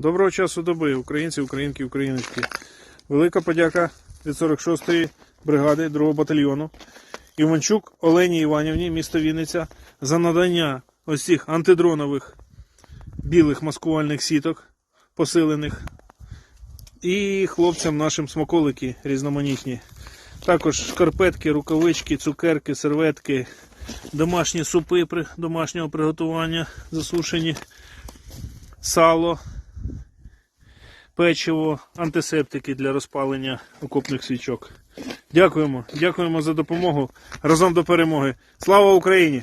Доброго часу доби, українці, українки, україночки. Велика подяка від 46-ї бригади 2-го батальйону Іванчук Олені Іванівні, місто Вінниця, за надання ось цих антидронових білих маскувальних сіток посилених. І хлопцям нашим смаколики різноманітні. Також шкарпетки, рукавички, цукерки, серветки, домашні супи домашнього приготування засушені, сало, печиво, антисептики для розпалення окопних свічок. Дякуємо, дякуємо за допомогу. Разом до перемоги. Слава Україні!